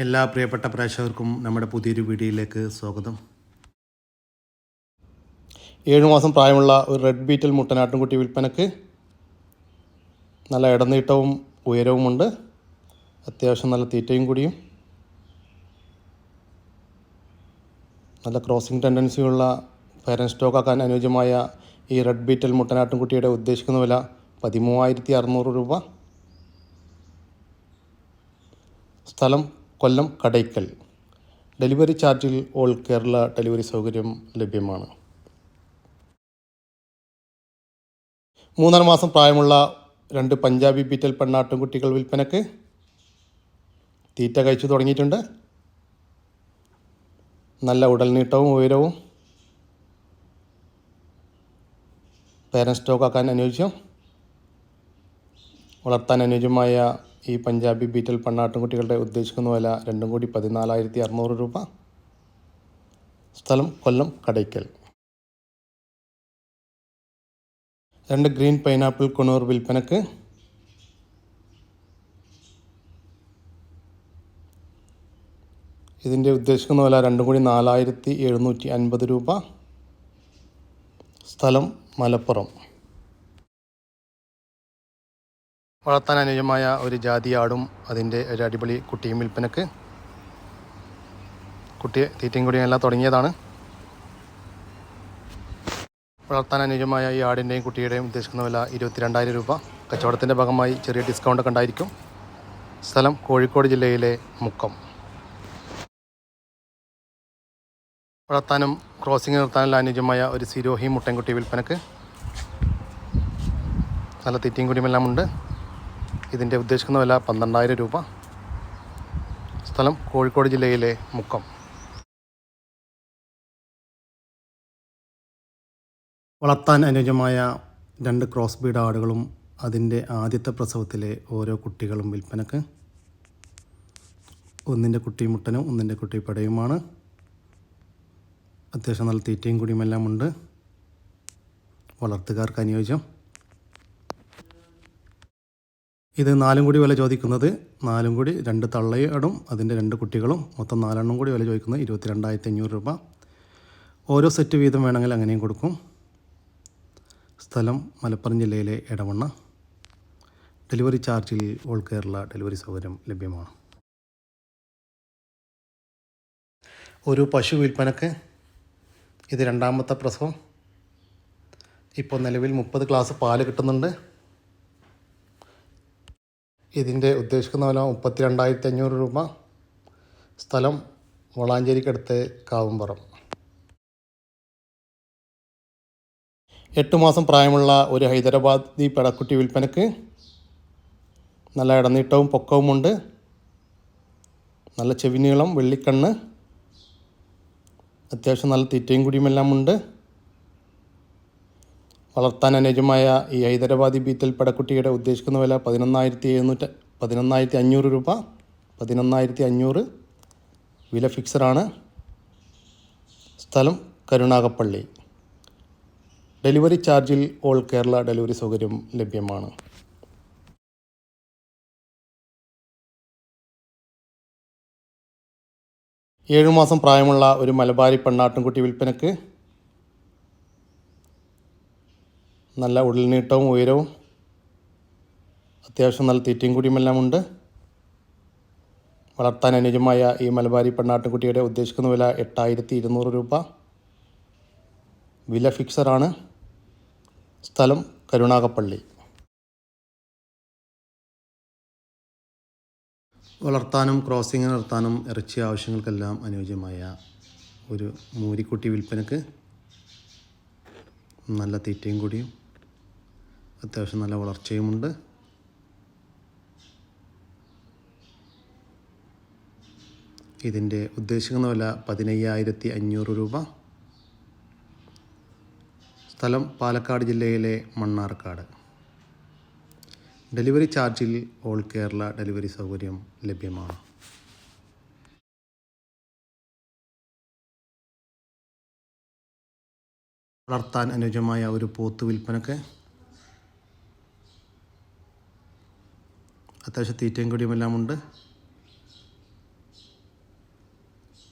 എല്ലാ പ്രിയപ്പെട്ട പ്രേക്ഷകർക്കും നമ്മുടെ പുതിയൊരു വീഡിയോയിലേക്ക് സ്വാഗതം. ഏഴു മാസം പ്രായമുള്ള ഒരു റെഡ് ബീറ്റൽ മുട്ടനാട്ടുംകുട്ടി വിൽപ്പനക്ക് നല്ല ഇടനീട്ടവും ഉയരവുമുണ്ട്. അത്യാവശ്യം നല്ല തീറ്റയും കൂടിയും. നല്ല ക്രോസിംഗ് ടെൻഡൻസിയുള്ള പാരൻ സ്റ്റോക്ക് ആക്കാൻ അനുയോജ്യമായ ഈ റെഡ് ബീറ്റൽ മുട്ടനാട്ടുംകുട്ടിയുടെ ഉദ്ദേശിക്കുന്ന വില പതിമൂവായിരത്തി അറുന്നൂറ് രൂപ. സ്ഥലം കൊല്ലം കടയ്ക്കൽ. ഡെലിവറി ചാർജിൽ ഓൾ കേരള ഡെലിവറി സൗകര്യം ലഭ്യമാണ്. മൂന്നര മാസം പ്രായമുള്ള രണ്ട് പഞ്ചാബി ബീറ്റൽ പെണ്ണാട്ടുംകുട്ടികൾ വിൽപ്പനക്ക് തീറ്റ കഴിച്ചു തുടങ്ങിയിട്ടുണ്ട്. നല്ല ഉടൽനീട്ടവും ഉയരവും പേരൻ സ്റ്റോക്ക് ആക്കാൻ അനുയോജ്യം. വളർത്താൻ അനുയോജ്യമായ ഈ പഞ്ചാബി ബീറ്റൽ പെണ്ണാട്ടുംകുട്ടികളുടെ ഉദ്ദേശിക്കുന്ന വില രണ്ടും കൂടി പതിനാലായിരത്തി അറുന്നൂറ് രൂപ. സ്ഥലം കൊല്ലം കടയ്ക്കൽ. രണ്ട് ഗ്രീൻ പൈനാപ്പിൾ കുണൂർ വിൽപ്പനക്ക് ഇതിന്റെ ഉദ്ദേശിക്കുന്ന വില രണ്ടും കൂടി നാലായിരത്തി എഴുന്നൂറ്റി അൻപത് രൂപ. സ്ഥലം മലപ്പുറം. വളർത്താൻ അനുയോജ്യമായ ഒരു ജാതി ആടും അതിന്റെ ഒരു അടിപൊളി കുട്ടിയും വിൽപ്പനക്ക്. കുട്ടിയെ തീറ്റയും കുടിയും എല്ലാം തുടങ്ങിയതാണ്. വളർത്താൻ അനുയോജ്യമായ ഈ ആടിന്റെയും കുട്ടിയുടെയും ഉദ്ദേശിക്കുന്ന വില ഇരുപത്തിരണ്ടായിരം രൂപ. കച്ചവടത്തിന്റെ ഭാഗമായി ചെറിയ ഡിസ്കൗണ്ട് ഒക്കെ ഉണ്ടായിരിക്കും. സ്ഥലം കോഴിക്കോട് ജില്ലയിലെ മുക്കം. വളർത്താനും ക്രോസിംഗ് നിർത്താനുള്ള അനുയോജ്യമായ ഒരു സിരോഹി മുട്ടൻകുട്ടി വിൽപ്പനക്ക്. നല്ല തീറ്റയും കുടിയുമെല്ലാം ഉണ്ട്. ഇതിന്റെ ഉദ്ദേശിക്കുന്ന വില പന്ത്രണ്ടായിരം രൂപ. സ്ഥലം കോഴിക്കോട് ജില്ലയിലെ മുക്കം. വളർത്താൻ അനുയോജ്യമായ രണ്ട് ക്രോസ് ബീഡ് ആടുകളും അതിന്റെ ആദ്യത്തെ പ്രസവത്തിലെ ഓരോ കുട്ടികളും വിൽപ്പനക്ക്. ഒന്നിന്റെ കുട്ടി മുട്ടനും ഒന്നിന്റെ കുട്ടി പടയുമാണ്. അത്യാവശ്യം നല്ല തീറ്റയും കുടിയുമെല്ലാം ഉണ്ട്. വളർത്തുകാർക്ക് അനുയോജ്യം. ഇത് നാലും കൂടി വില ചോദിക്കുന്നത് നാലും കൂടി രണ്ട് തള്ളയടും അതിന്റെ രണ്ട് കുട്ടികളും മൊത്തം നാലെണ്ണം കൂടി വില ചോദിക്കുന്നത് ഇരുപത്തി രണ്ടായിരത്തി അഞ്ഞൂറ് രൂപ. ഓരോ സെറ്റ് വീതം വേണമെങ്കിൽ അങ്ങനെയും കൊടുക്കും. സ്ഥലം മലപ്പുറം ജില്ലയിലെ എടവണ്ണ ഡെലിവറി ചാർജിൽ ഓൾ കേരള ഡെലിവറി സൗകര്യം ലഭ്യമാണ്. ഒരു പശു വിൽപ്പനക്ക് ഇത് രണ്ടാമത്തെ പ്രസവം. ഇപ്പോൾ നിലവിൽ മുപ്പത് ഗ്ലാസ് പാൽ കിട്ടുന്നുണ്ട്. ഇതിന്റെ ഉദ്ദേശിക്കുന്ന വില മുപ്പത്തി രണ്ടായിരത്തി അഞ്ഞൂറ് രൂപ. സ്ഥലം വളാഞ്ചേരിക്കടുത്ത് കാവുംപുറം. എട്ട് മാസം പ്രായമുള്ള ഒരു ഹൈദരാബാദി പെടക്കുട്ടി വിൽപ്പനക്ക് നല്ല ഇടനീട്ടവും പൊക്കവുമുണ്ട്. നല്ല ചെവിനീളം വെള്ളിക്കണ്ണ് അത്യാവശ്യം നല്ല തീറ്റയും കുടിയുമെല്ലാം ഉണ്ട് വളർത്താൻ അനുയോജ്യമായ ഈ ഹൈദരാബാദി ബീത്തൽ പടക്കുട്ടിയുടെ ഉദ്ദേശിക്കുന്ന വില പതിനൊന്നായിരത്തി എഴുന്നൂറ്റ പതിനൊന്നായിരത്തി അഞ്ഞൂറ് രൂപ പതിനൊന്നായിരത്തി അഞ്ഞൂറ് വില ഫിക്സഡാണ്. സ്ഥലം കരുണാകപ്പള്ളി. ഡെലിവറി ചാർജിൽ ഓൾ കേരള ഡെലിവറി സൗകര്യം ലഭ്യമാണ്. ഏഴുമാസം പ്രായമുള്ള ഒരു മലബാരി പെണ്ണാട്ടിൻകുട്ടി വിൽപ്പനക്ക് നല്ല ഉള്ളിനീട്ടവും ഉയരവും. അത്യാവശ്യം നല്ല തീറ്റയും കുടിയുമെല്ലാം ഉണ്ട്. വളർത്താൻ അനുജമായ ഈ മലബാരി പെണ്ണാട്ടുകുട്ടിയുടെ ഉദ്ദേശിക്കുന്ന വില എട്ടായിരത്തി ഇരുന്നൂറ് രൂപ. വില ഫിക്സറാണ് സ്ഥലം കരുണാകപ്പള്ളി. വളർത്താനും ക്രോസിംഗ് നിർത്താനും ഇറച്ചി ആവശ്യങ്ങൾക്കെല്ലാം അനുയോജ്യമായ ഒരു മൂരിക്കുട്ടി വിൽപ്പനക്ക് നല്ല തീറ്റയും കൂടിയും. അത്യാവശ്യം നല്ല വളർച്ചയുമുണ്ട് ഇതിന്റെ ഉദ്ദേശിക്കുന്ന വില പതിനയ്യായിരത്തി അഞ്ഞൂറ് രൂപ. സ്ഥലം പാലക്കാട് ജില്ലയിലെ മണ്ണാർക്കാട്. ഡെലിവറി ചാർജിൽ ഓൾ കേരള ഡെലിവറി സൗകര്യം ലഭ്യമാണ്. വളർത്താൻ അനുയോജ്യമായ ഒരു പോത്ത് വിൽപ്പനക്ക് അത്യാവശ്യം തീറ്റയും കൂടിയുമെല്ലാം ഉണ്ട്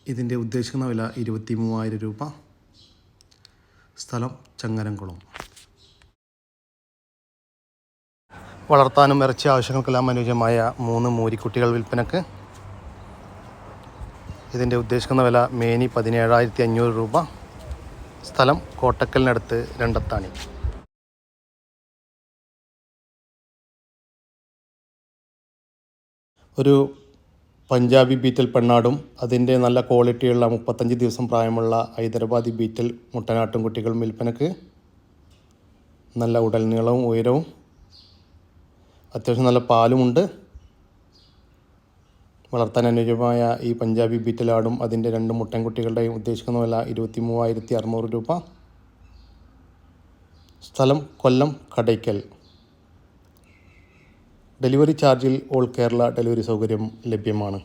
ഇതിന്റെ ഉദ്ദേശിക്കുന്ന വില ഇരുപത്തി മൂവായിരം രൂപ. സ്ഥലം ചങ്ങരംകുളം. വളർത്താനും ഇറച്ചി ആവശ്യങ്ങൾക്കെല്ലാം അനുയോജ്യമായ മൂന്ന് മൂരിക്കുട്ടികൾ വിൽപ്പനക്ക്. ഇതിന്റെ ഉദ്ദേശിക്കുന്ന വില മേനി പതിനേഴായിരത്തി അഞ്ഞൂറ് രൂപ. സ്ഥലം കോട്ടക്കലിനടുത്ത് രണ്ടത്താണി. ഒരു പഞ്ചാബി ബീറ്റൽ പെണ്ണാടും അതിന്റെ നല്ല ക്വാളിറ്റിയുള്ള മുപ്പത്തഞ്ച് ദിവസം പ്രായമുള്ള ഹൈദരാബാദി ബീറ്റൽ മുട്ടനാട്ടും കുട്ടികളും വിൽപ്പനക്ക് നല്ല ഉടൽ നീളവും ഉയരവും അത്യാവശ്യം നല്ല പാലുമുണ്ട് വളർത്താൻ അനുയോജ്യമായ ഈ പഞ്ചാബി ബീറ്റലാടും അതിന്റെ രണ്ട് മുട്ടൻകുട്ടികളുടെയും ഉദ്ദേശിക്കുന്ന വില ഇരുപത്തി മൂവായിരത്തി അറുന്നൂറ് രൂപ. സ്ഥലം കൊല്ലം കടയ്ക്കൽ. ഡെലിവറി ചാർജിൽ ഓൾ കേരള ഡെലിവറി സൗകര്യം ലഭ്യമാണ്.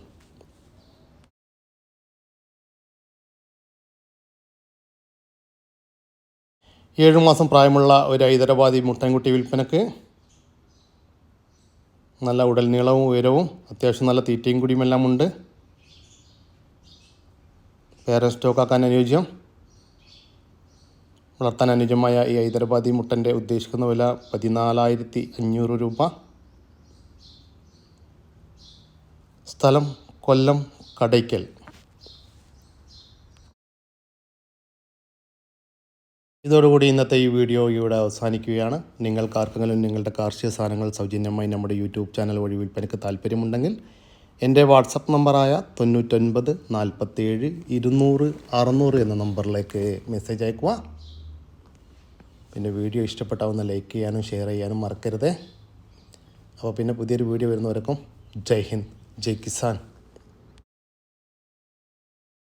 ഏഴു മാസം പ്രായമുള്ള ഒരു ഹൈദരാബാദി മുട്ടൻകുട്ടി വിൽപ്പനക്ക് നല്ല ഉടൽ നീളവും ഉയരവും അത്യാവശ്യം നല്ല തീറ്റയും കുടിയുമെല്ലാം ഉണ്ട്. വേറെ സ്റ്റോക്കാക്കാൻ അനുയോജ്യം. വളർത്താൻ അനുയോജ്യമായ ഈ ഹൈദരാബാദി മുട്ടന്റെ ഉദ്ദേശിക്കുന്ന വില പതിനാലായിരത്തി അഞ്ഞൂറ് രൂപ. സ്ഥലം കൊല്ലം കടയ്ക്കൽ. ഇതോടുകൂടി ഇന്നത്തെ ഈ വീഡിയോ ഇവിടെ അവസാനിക്കുകയാണ്. നിങ്ങൾക്ക് ആർക്കെങ്കിലും നിങ്ങളുടെ കാർഷിക സാധനങ്ങൾ സൗജന്യമായി നമ്മുടെ യൂട്യൂബ് ചാനൽ വഴി വിൽപ്പനയ്ക്ക് താല്പര്യമുണ്ടെങ്കിൽ എന്റെ വാട്സപ്പ് നമ്പറായ തൊണ്ണൂറ്റൊൻപത് നാൽപ്പത്തേഴ് ഇരുന്നൂറ് അറുന്നൂറ് എന്ന നമ്പറിലേക്ക് മെസ്സേജ് അയക്കുക പിന്നെ വീഡിയോ ഇഷ്ടപ്പെട്ടാവുന്ന ലൈക്ക് ചെയ്യാനും ഷെയർ ചെയ്യാനും മറക്കരുതേ. അപ്പോൾ പിന്നെ പുതിയൊരു വീഡിയോ വരുന്നവർക്കും ജയ് ഹിന്ദ്. ജയ് കിസാൻ